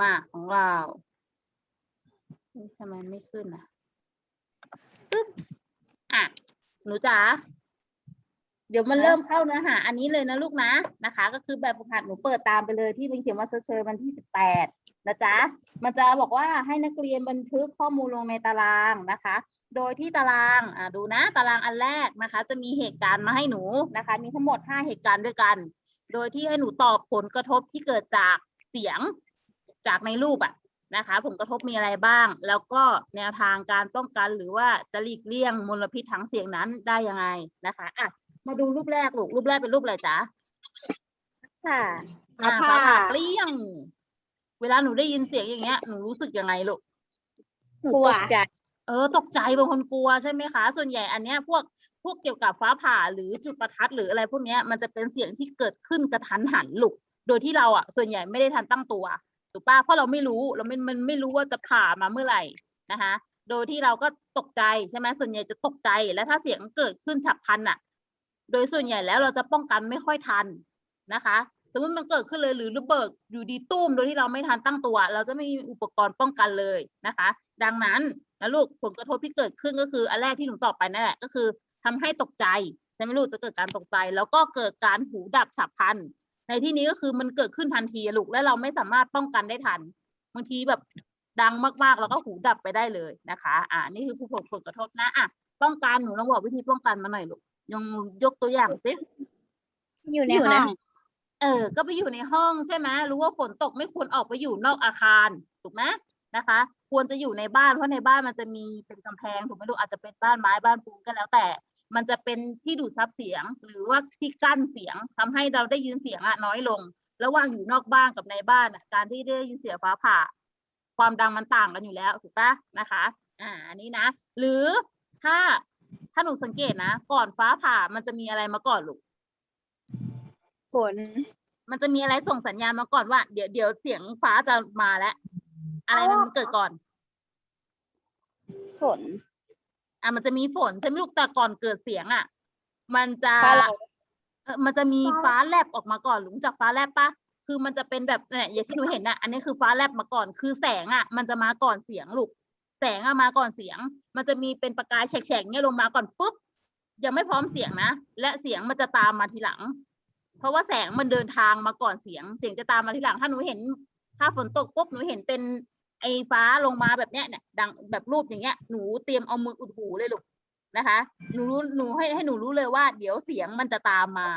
มาของเราเฮ้ยทำไมไม่ขึ้นอะปึ๊บอะ หนูจ๋า เดี๋ยวมันเริ่มเข้าเนื้อหา อันนี้เลยนะลูกนะ นะคะ ก็คือแบบฝึกหัดหนูเปิดตามไปเลยที่มันเขียนว่าเชิญวันที่สิบแปดนะจ๊ะ มันจะบอกว่าให้นักเรียนบันทึกข้อมูลลงในตารางนะคะ โดยที่ตาราง อ่าดูนะ ตารางอันแรกนะคะ จะมีเหตุการณ์มาให้หนูนะคะ มีทั้งหมดห้าเหตุการณ์ด้วยกัน โดยที่ให้หนูตอบผลกระทบที่เกิดจากเสียง จากในรูปอะนะคะ ผลกระทบมีอะไรบ้าง แล้วก็แนวทางการป้องกันหรือว่าจะหลีกเลี่ยงมลพิษทั้งเสียงนั้นได้ยังไงนะคะอะมาดูรูปแรกลูกรูปแรกเป็นรูปอะไรจ๊ะค่ะอ่าฟ้าฟ้าผ่าผ่าเปรี้ยง เวลาหนูได้ยินเสียงอย่างเงี้ยหนูรู้สึกยังไงลูกหนูตกใจเออตกใจบางคนกลัวใช่ไหมคะ ส่วนใหญ่อันเนี้ยพวกพวกเกี่ยวกับฟ้าผ่าหรือจุดประทัดหรืออะไรพวกเนี้ยมันจะเป็นเสียงที่เกิดขึ้นกระทันหันลูกโดยที่เราอะส่วนใหญ่ไม่ได้ทันตั้งตัว ถูกปะเพราะเราไม่รู้เราไม่มันไม่รู้ว่าจะผ่ามาเมื่อไหร่นะคะ โดยที่เราก็ตกใจใช่ไหมส่วนใหญ่จะตกใจและถ้าเสียงเกิดขึ้นฉับพลันอะ โดยส่วนใหญ่แล้วเราจะป้องกันไม่ค่อยทันนะคะสมมติมันเกิดขึ้นเลยหรือระเบิดอยู่ดีตุ้มโดยที่เราไม่ทันตั้งตัว เราจะไม่มีอุปกรณ์ป้องกันเลยนะคะ ดังนั้นนะลูกผลกระทบที่เกิดขึ้นก็คืออันแรกที่หนูตอบไปนั่นแหละก็คือทำให้ตกใจใช่ไหมลูกจะเกิดการตกใจ แล้วก็เกิดการหูดับฉับพลัน ในที่นี้ก็คือมันเกิดขึ้นทันทีอะลูกและเราไม่สามารถป้องกันได้ทัน บางทีแบบดังมากๆ แล้วก็หูดับไปได้เลยนะคะ อ่า นี่คือผู้ผลผลกระทบนะอะป้องกันหนูลองบอกวิธีป้องกันมาหน่อยลูกยงยกตัวอย่างสิอยู่ในห้องเออ ก็ไปอยู่ในห้องใช่ไหมรู้ว่าฝนตกไม่ควรออกไปอยู่นอกอาคารถูกไหมนะคะ ควรจะอยู่ในบ้านเพราะในบ้านมันจะมีเป็นกำแพงถูกไหมลูกอาจจะเป็นบ้านไม้บ้านปูนก็แล้วแต่ มันจะเป็นที่ดูดซับเสียง หรือว่าที่กั้นเสียงทำให้เราได้ยินเสียงอะน้อยลง ระหว่างอยู่นอกบ้านกับในบ้านอะการที่ได้ยินเสียงฟ้าผ่า ความดังมันต่างกันอยู่แล้วถูกปะนะคะ อ่าอันนี้นะ หรือถ้าถ้าหนูสังเกตนะ ก่อนฟ้าผ่ามันจะมีอะไรมาก่อนลูกฝนมันจะมีอะไรส่งสัญญาณมาก่อนว่า เดี๋ยวเดี๋ยวเสียงฟ้าจะมาแล้ว อะไรมันเกิดก่อนฝน อะมันจะมีฝนใช่ไหมลูกแต่ก่อนเกิดเสียงอะ มันจะฟ้าแลบ เออมันจะมีฟ้าแลบออกมาก่อนรู้จักฟ้าแลบปะคือมันจะเป็นแบบเนี่ยอย่างที่หนูเห็นน่ะ อันนี้คือฟ้าแลบมาก่อน คือแสงอะ มันจะมาก่อนเสียงลูก แสงอะมาก่อนเสียง มันจะมีเป็นประกายแฉกๆเนี่ยลงมาก่อนปุ๊บยังไม่พร้อมเสียงนะ และเสียงมันจะตามมาทีหลัง เพราะว่าแสงมันเดินทางมาก่อนเสียง เสียงจะตามมาทีหลัง ถ้าหนูเห็น ถ้าฝนตกปุ๊บหนูเห็นเป็น ไอ้ฟ้าลงมาแบบเนี้ยเนี่ยดังแบบรูปอย่างเงี้ยหนูเตรียมเอามืออุดหูเลยลูกนะคะ หนูรู้หนูให้ให้หนูรู้เลยว่า เดี๋ยวเสียงมันจะตามมา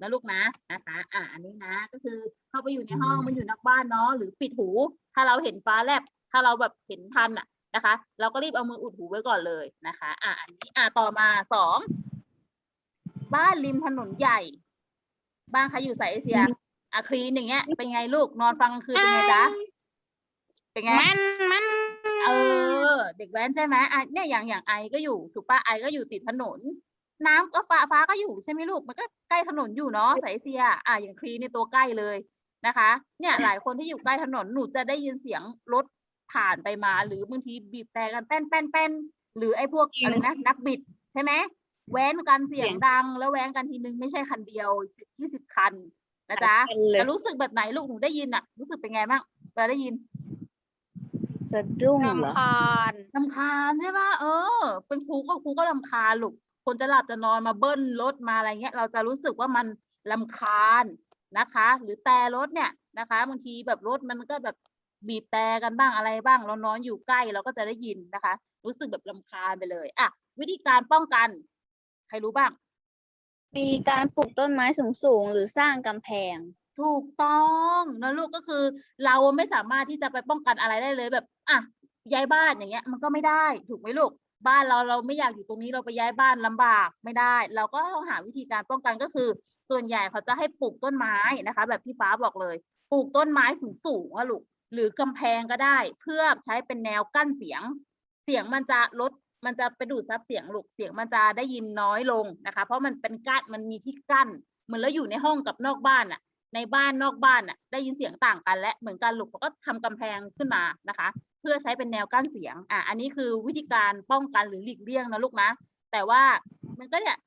นะลูกนะนะคะ อ่าอันนี้นะ ก็คือเข้าไปอยู่ในห้องมันอยู่นอกบ้านเนาะหรือปิดหู ถ้าเราเห็นฟ้าแลบถ้าเราแบบเห็นทันอะนะคะ เราก็รีบเอามืออุดหูไว้ก่อนเลยนะคะ อ่าอันนี้อ่าต่อมาสองบ้านริมถนนใหญ่ บ้านใครอยู่สายเอเชียอะคลีนอย่างเงี้ยเป็นไงลูกนอนฟังกลางคืนเป็นไงจ๊ะ เป็นไง มันมันเออ เด็กแว้นใช่ไหมอะเนี่ยอย่างอย่างไอก็อยู่ ถูกปะไอก็อยู่ติดถนน น้ำก็ฟ้าฟ้าก็อยู่ใช่ไหมลูก มันก็ใกล้ถนนอยู่เนาะสายเอเชีย อะอย่างคลีในยตัวใกล้เลยนะคะ เนี่ยหลายคนที่อยู่ใกล้ถนนหนูจะได้ยินเสียงรถผ่านไปมา หรือบางทีบีบแต่กันแป้นแป้นแป้นหรือไอ้พวกอะไรนะนักบิดใช่ไหมแว้นกันเสียงดัง แล้วแว้นกันทีนึงไม่ใช่คันเดียวสิบยี่สิบคันนะจ๊ะเลยแต่รู้สึกแบบไหนลูกหนูได้ยินอะรู้สึกเป็นไงบ้างเวลาได้ยิน สะดุ้งเหรอลำคาญลำคาญใช่ป่ะเออ เป็นครูก็ครูก็ลำคาญลูกคนจะหลับจะนอนมาเบิ้ลรถมาอะไรเงี้ย เราจะรู้สึกว่ามันลำคาญนะคะ หรือแต่รถเนี่ยนะคะบางทีแบบรถมันก็แบบบีบแต่กันบ้างอะไรบ้าง เรานอนอยู่ใกล้เราก็จะได้ยินนะคะ รู้สึกแบบลำคาญไปเลยอะวิธีการป้องกัน ใครรู้บ้าง มีการปลูกต้นไม้สูงๆหรือสร้างกำแพง ถูกต้องนะลูกก็คือ เราไม่สามารถที่จะไปป้องกันอะไรได้เลย แบบ อะย้ายบ้านอย่างเงี้ย มันก็ไม่ได้ถูกไหมลูกบ้านเราเราไม่อยากอยู่ตรงนี้เราไปย้ายบ้านลำบากไม่ได้ เราก็ต้องหาวิธีการป้องกันก็คือ ส่วนใหญ่เขาจะให้ปลูกต้นไม้นะคะ แบบพี่ฟ้าบอกเลย ปลูกต้นไม้สูงสูงๆอะลูกหรือกำแพงก็ได้ เพื่อใช้เป็นแนวกั้นเสียง เสียงมันจะลดมันจะไปดูดซับเสียงลูกเสียงมันจะได้ยินน้อยลงนะคะ เพราะมันเป็นกั้นมันมีที่กั้นเหมือนเราอยู่ในห้องกับนอกบ้านอะในบ้านนอกบ้านอะได้ยินเสียงต่างกันและเหมือนกันลูกเขาก็ทำกำแพงขึ้นมานะคะ พื่อใช้เป็นแนวกั้นเสียง อะ อันนี้คือวิธีการป้องกันหรือหลีกเลี่ยงนะลูกนะ แต่ว่ามันก็เนี่ย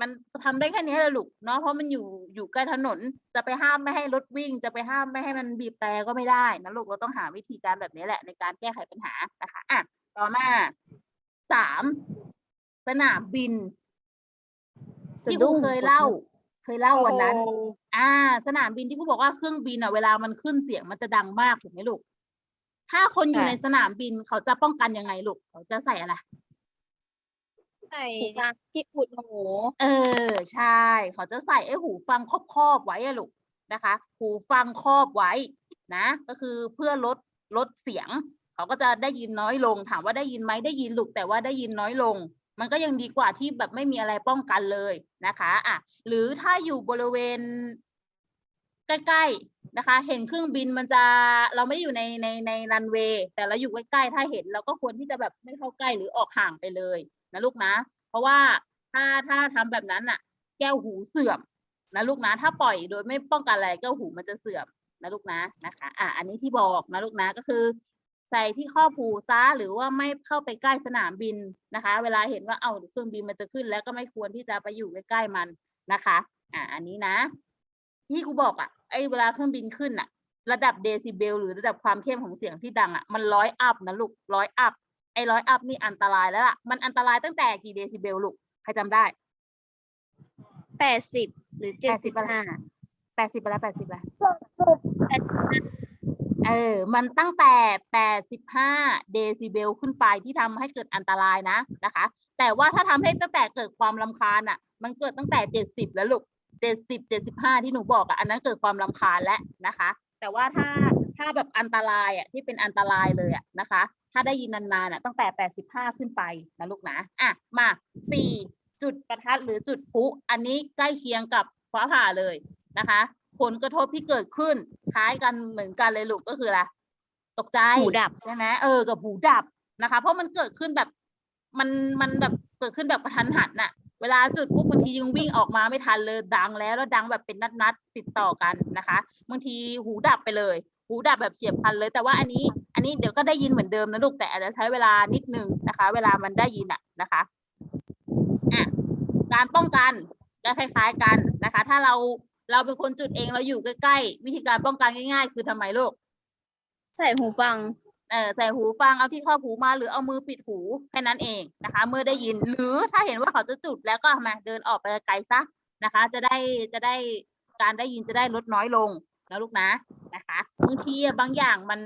มันมันทำได้แค่นี้แหละลูกเนาะ เพราะมันอยู่อยู่ใกล้ถนน จะไปห้ามไม่ให้รถวิ่ง จะไปห้ามไม่ให้มันบีบแต่ก็ไม่ได้นะลูก เราต้องหาวิธีการแบบนี้แหละ ในการแก้ไขปัญหานะคะ อะ ต่อมาสามสนามบินสะที่คดุ้รูงเคยเล่า เคยเล่าวันนั้นโอ้โหอ่า สนามบินที่ครูบอกว่าเครื่องบินอะเวลามันขึ้นเสียงมันจะดังมากถูกไหมลูก ถ้าคนอยู่ในสนามบินเขาจะป้องกันยังไงลูก เขาจะใส่อะไร ใส่หูฟังที่อุดหูเออ ใช่ เขาจะใส่ไอ้หูฟังครอบๆไว้อะลูกนะคะ หูฟังครอบไว้นะ ก็คือเพื่อลดลดเสียง เขาก็จะได้ยินน้อยลง ถามว่าได้ยินไหมได้ยินลูกแต่ว่าได้ยินน้อยลง มันก็ยังดีกว่าที่แบบไม่มีอะไรป้องกันเลยนะคะ อะ หรือถ้าอยู่บริเวณ ใกล้ๆนะคะ เห็นเครื่องบินมันจะเราไม่ได้อยู่ในในในรันเวย์แต่เราอยู่ใกล้ๆถ้าเห็นเราก็ควรที่จะแบบไม่เข้าใกล้หรือออกห่างไปเลยนะลูกนะ เพราะว่าถ้าถ้าทำแบบนั้นน่ะแก้วหูเสื่อมนะลูกนะ ถ้าปล่อยโดยไม่ป้องกันอะไรแก้วหูมันจะเสื่อมนะลูกนะนะคะ อะอันนี้ที่บอกนะลูกนะก็คือ ใส่ที่ข้อผูซะหรือว่าไม่เข้าไปใกล้สนามบินนะคะ เวลาเห็นว่าเอาเครื่องบินมันจะขึ้นแล้วก็ไม่ควรที่จะไปอยู่ใกล้ๆมันนะคะ อะอันนี้นะ ที่กูบอกอะไอ้เวลาเครื่องบินขึ้นอะระดับเดซิเบล หรือระดับความเข้มของเสียงที่ดังอะมันร้อยอัพนะลูกร้อยอัพไอ้ร้อยอัพนี่อันตรายแล้วล่ะ มันอันตรายตั้งแต่กี่เดซิเบลลูกใครจำได้แปดสิบหรือเจ็ดสิบ80อะไรห้าแปดสิบไปแล้วแปดสิบแล้วเออ มันตั้งแต่แปดสิบห้าเดซิเบลขึ้นไปที่ทำให้เกิดอันตรายนะนะคะ แต่ว่าถ้าทำให้ตั้งแต่เกิดความรำคาญอะ มันเกิดตั้งแต่เจ็ดสิบแล้วลูก เจ็ดสิบเจ็ดสิบห้าที่หนูบอกอะอันนั้นเกิดความรำคาญแล้วนะคะ แต่ว่าถ้าถ้าแบบอันตรายอะที่เป็นอันตรายเลยอะนะคะ ถ้าได้ยินนานๆอะตั้งแต่แปดสิบห้าขึ้นไปนะลูกนะอะมาสี่จุดประทัดหรือจุดพลุอันนี้ใกล้เคียงกับฟ้าผ่าเลยนะคะ ผลกระทบที่เกิดขึ้นคล้ายกันเหมือนกันเลยลูกก็คืออะไรตกใจหูดับใช่ไหมเออกับหูดับนะคะ เพราะมันเกิดขึ้นแบบมันมันแบบเกิดขึ้นแบบกระทันหันน่ะ เวลาจุดปุ๊บบางทียังวิ่งออกมาไม่ทันเลยดังแล้วแล้วดังแบบเป็นนัดๆติดต่อกันนะคะบางทีหูดับไปเลย หูดับแบบเฉียบพลันเลย แต่ว่าอันนี้อันนี้เดี๋ยวก็ได้ยินเหมือนเดิมนะลูกแต่อาจจะใช้เวลานิดนึงนะคะ เวลามันได้ยินอะนะคะอะการป้องกันก็คล้าย ๆกันนะคะ ถ้าเราเราเป็นคนจุดเองเราอยู่ใกล้ๆวิธีการป้องกันง่าย ๆ คือทำไมลูกใส่หูฟัง เออใส่หูฟังเอาที่ครอบหูมาหรือเอามือปิดหูแค่นั้นเองนะคะ เมื่อได้ยินหรือถ้าเห็นว่าเขาจะจุดแล้วก็มาเดินออกไปไกลซะนะคะ จะได้จะได้การได้ยินจะได้ลดน้อยลงนะลูกนะนะคะบางทีบางอย่างมัน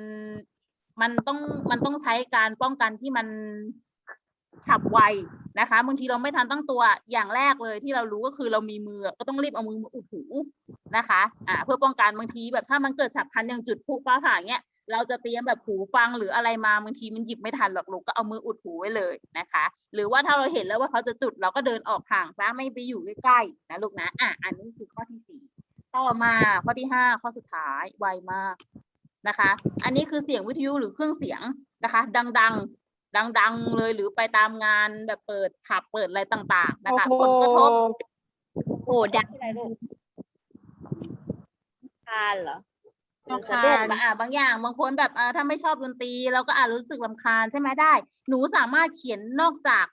มันต้องมันต้องใช้การป้องกันที่มันฉับไวนะคะบางทีเราไม่ทันตั้งตัวอย่างแรกเลยที่เรารู้ก็คือเรามีมือก็ต้องรีบเอามือมาอุดหูนะคะอ่าเพื่อป้องกันบางทีแบบถ้ามันเกิดฉับพลันอย่างจุดพลุฟ้าผ่าเงี้ย เราจะเตรียมแบบหูฟังหรืออะไรมาบางทีมันหยิบไม่ทันหรอกลูกก็เอามืออุดหูไว้เลยนะคะ หรือว่าถ้าเราเห็นแล้วว่าเขาจะจุดเราก็เดินออกห่างซะไม่ไปอยู่ใกล้ๆนะลูกนะอะอันนี้คือข้อที่สี่ต่อมาข้อที่ห้าข้อสุดท้ายไวมากนะคะ อันนี้คือเสียงวิทยุหรือเครื่องเสียงนะคะ ดังๆ ดังๆเลยหรือไปตามงานแบบเปิดขับเปิดอะไรต่างๆ นะคะผลกระทบโอ้ดังอะไรลูกคานเหรอ หรือรำสะคาดุ้ญงอ่าบางอย่าง บางคนแบบเออถ้าไม่ชอบดนตรีเราก็อาจรู้สึกลำคาญใช่ไหมได้ หนูสามารถเขียนนอกจาก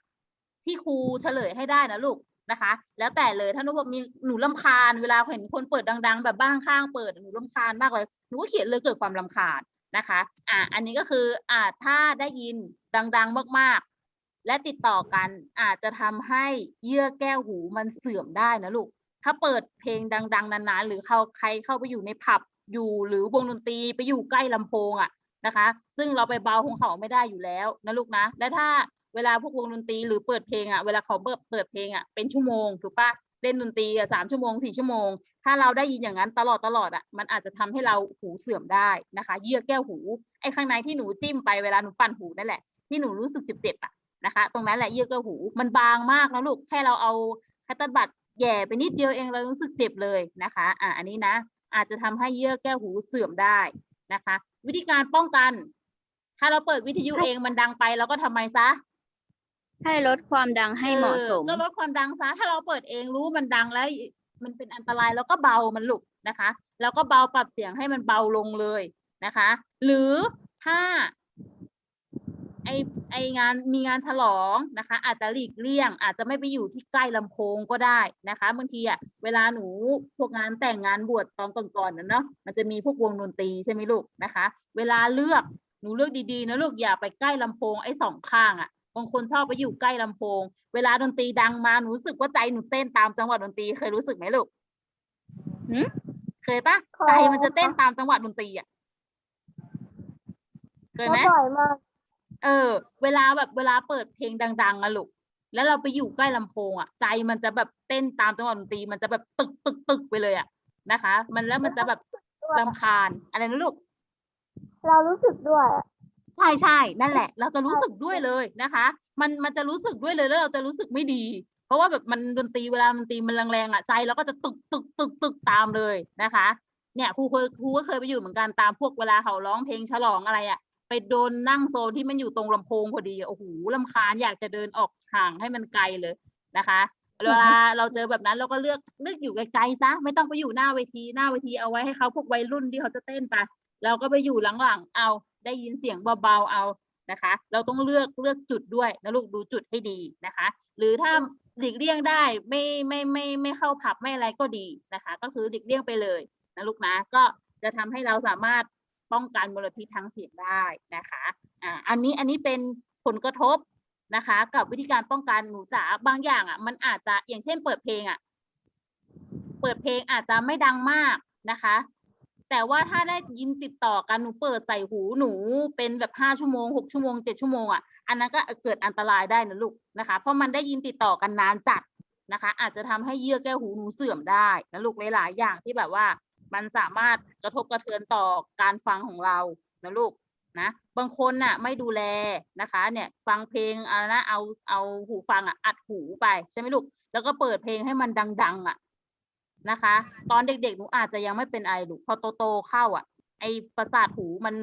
ที่ครูเฉลยให้ได้นะลูกนะคะ แล้วแต่เลยถ้าหนูบอกมีหนูลำคาญเวลาเห็นคนเปิดดัง ๆ แบบบ้านข้างเปิดหนูลำคาญมากเลยหนูก็เขียนเลยเกิดความลำคาญนะคะ อ่า อันนี้ก็คืออ่าถ้าได้ยินดัง ๆมากๆ และติดต่อกันอาจจะทำให้เยื่อแก้วหูมันเสื่อมได้นะลูกถ้าเปิดเพลงดัง ๆนานๆหรือเขาใครเข้าไปอยู่ในผับ อยู่หรือวงดนตรีไปอยู่ใกล้ลำโพงอะนะคะ ซึ่งเราไปเบาของเขาไม่ได้อยู่แล้วนะลูกนะ และถ้าเวลาพวกวงดนตรีหรือเปิดเพลงอะเวลาเขาเปิดเปิดเพลงอะเป็นชั่วโมงถูกปะเล่นดนตรีอะสามชั่วโมงสี่ชั่วโมง ถ้าเราได้ยินอย่างนั้นตลอดตลอดอะมันอาจจะทำให้เราหูเสื่อมได้นะคะ เยื่อแก้วหูไอ้ข้างในที่หนูจิ้มไปเวลาหนูปั่นหูนั่นแหละที่หนูรู้สึกเจ็บๆอะนะคะ ตรงนั้นแหละเยื่อแก้วหูมันบางมากนะลูกแค่เราเอาคัตเตอร์บัตแย่ไปนิดเดียวเองเรารู้สึกเจ็บเลยนะคะ อ่าอันนี้นะ อาจจะทำให้เยื่อแก้วหูเสื่อมได้นะคะ วิธีการป้องกัน ถ้าเราเปิดวิทยุเองมันดังไปเราก็ทำไมซะให้ลดความดังให้เหมาะสมออก็ลดความดังซะ ถ้าเราเปิดเองรู้มันดังแล้ว มันเป็นอันตรายเราก็เบามันลุกนะคะ แล้วก็เบาปรับเสียงให้มันเบาลงเลยนะคะ หรือถ้า ไอไองานมีงานฉลองนะคะ อาจจะหลีกเลี่ยง อาจจะไม่ไปอยู่ที่ใกล้ลำโพงก็ได้นะคะบางทีอะเวลาหนูพวกงานแต่งงานบวชตอนก่อนๆนะเนาะมันจะมีพวกวงดนตรีใช่ไหมลูกนะคะ เวลาเลือกหนูเลือกดีๆนะลูกอย่าไปใกล้ลำโพงไอ้สองข้างอะบางคนชอบไปอยู่ใกล้ลำโพง เวลาดนตรีดังมาหนูรู้สึกว่าใจหนูเต้นตามจังหวะดนตรีเคยรู้สึกไหมลูกหืมเคยปะเคยใจมันจะเต้นตามจังหวะดนตรีอะเคยไหมบ่อยมาก เออ เวลาแบบเวลาเปิดเพลงดัง ๆอะลูกแล้วเราไปอยู่ใกล้ลำโพงอะใจมันจะแบบเต้นตามจังหวะดนตรีมันจะแบบตึกตึกตึกไปเลยอะนะคะ มันแล้วมันจะแบบรำคาญอะไรนะลูก เรารู้สึกด้วยอะใช่ใช่นั่นแหละ เราจะรู้สึกด้วยเลยนะคะ มันมันจะรู้สึกด้วยเลยแล้วเราจะรู้สึกไม่ดี เพราะว่าแบบมันดนตรีเวลาดนตรีมันแรงๆอะใจเราก็จะตึกตึกตึกตึกตามเลยนะคะ เนี่ยครูเคยครูก็เคยไปอยู่เหมือนกันตามพวกเวลาเขาร้องเพลงฉลองอะไรอะ ไปโดนนั่งโซนที่มันอยู่ตรงลำโพงพอดีโอ้โหลำคาญอยากจะเดินออกห่างให้มันไกลเลยนะคะเวลาเราเจอแบบนั้นเราก็เลือกเลือกอยู่ไกลๆซะไม่ต้องไปอยู่หน้าเวทีหน้าเวทีเอาไว้ให้เขาพวกวัยรุ่นที่เขาจะเต้นไปเราก็ไปอยู่หลังๆเอาได้ยินเสียงเบาๆเอานะคะ เราต้องเลือกเลือกจุดด้วยนะลูกดูจุดให้ดีนะคะ หรือถ้าหลีกเลี่ยงได้ไม่ไม่ไม่ไม่เข้าผับไม่อะไรก็ดีนะคะ ก็คือหลีกเลี่ยงไปเลยนะลูกนะก็จะทำให้เราสามารถ ป้องกันมลพิษทางเสียงได้นะคะอ่าอันนี้อันนี้เป็นผลกระทบนะคะ กับวิธีการป้องกันหนูจ๋าบางอย่างอะ มันอาจจะอย่างเช่นเปิดเพลงอะเปิดเพลงอาจจะไม่ดังมากนะคะ แต่ว่าถ้าได้ยินติดต่อกันหนูเปิดใส่หูหนูเป็นแบบห้าชั่วโมงหกชั่วโมงเจ็ดชั่วโมงอะอันนั้นก็เกิดอันตรายได้นะลูกนะคะ เพราะมันได้ยินติดต่อกันนานจัดนะคะ อาจจะทำให้เยื่อแก้วหูหนูเสื่อมได้นะลูกหลายๆอย่างที่แบบว่า มันสามารถกระทบกระเทือนต่อการฟังของเรานะลูกนะบางคนน่ะไม่ดูแลนะคะเนี่ยฟังเพลงอะไรนะเอาเอาหูฟังอะอัดหูไปใช่ไหมลูกแล้วก็เปิดเพลงให้มันดัง ๆ อะนะคะ ตอนเด็กๆหนูอาจจะยังไม่เป็นไอลูกพอโตๆเข้าอะ ไอประสาทหูมัน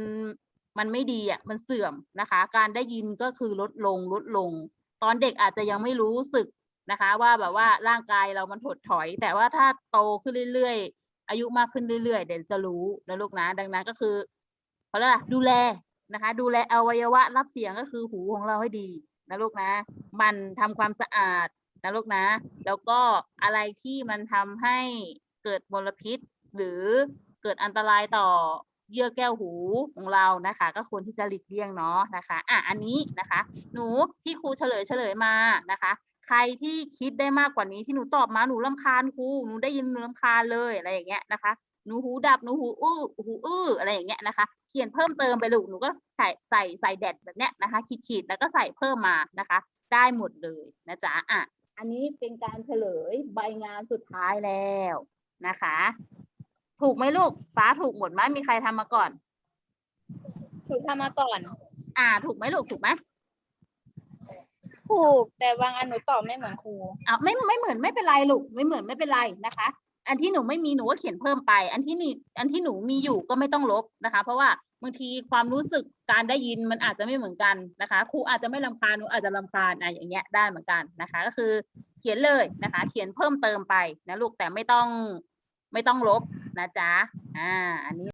มันไม่ดีอะมันเสื่อมนะคะ การได้ยินก็คือลดลงลดลง ตอนเด็กอาจจะยังไม่รู้สึกนะคะ ว่าแบบว่าร่างกายเรามันถดถอย แต่ว่าถ้าโตขึ้นเรื่อยๆ อายุมากขึ้นเรื่อยๆ เดี๋ยวจะรู้นะลูกนะดังนั้นก็คือเขาเรียกอะไรดูแลนะคะ ดูแลอวัยวะรับเสียงก็คือหูของเราให้ดีนะลูกนะ มันทำความสะอาดนะลูกนะ แล้วก็อะไรที่มันทำให้เกิดมลพิษ หรือเกิดอันตรายต่อเยื่อแก้วหูของเรานะคะ ก็ควรที่จะหลีกเลี่ยงเนาะนะคะ อะอันนี้นะคะ หนูที่ครูเฉลยเฉลยมานะคะ ใครที่คิดได้มากกว่านี้ที่หนูตอบมาหนูรำคาญครูหนูได้ยินหนูรำคาญเลยอะไรอย่างเงี้ยนะคะหนูหูดับหนูหูอื้อหูอื้ออะไรอย่างเงี้ยนะคะ เขียนเพิ่มเติมไปลูกหนูก็ใส่ใส่ใส่แดดแบบเนี้ยนะคะ ขีดๆแล้วก็ใส่เพิ่มมานะคะ ได้หมดเลยนะจ๊ะอะอันนี้เป็นการเฉลยใบงานสุดท้ายแล้วนะคะ ถูกไหมลูกฟ้าถูกหมดไหมมีใครทำมาก่อน ถูกทำมาก่อน อ่า ถูกไหมลูกถูกไหม ถูก แต่บางอันหนูตอบไม่เหมือนครูอ่าไม่ไม่เหมือนไม่เป็นไรลูกไม่เหมือนไม่เป็นไรนะคะ อันที่หนูไม่มีหนูก็เขียนเพิ่มไป อันที่นี่อันที่หนูมีอยู่ก็ไม่ต้องลบนะคะ เพราะว่าบางทีความรู้สึกการได้ยินมันอาจจะไม่เหมือนกันนะคะครูอาจจะไม่รำคาญหนูอาจจะรำคาญอะอย่างเงี้ยได้เหมือนกันนะคะ ก็คือเขียนเลยนะคะ เขียนเพิ่มเติมไปนะลูกแต่ไม่ต้องไม่ต้องลบนะจ๊ะอ่าอันนี้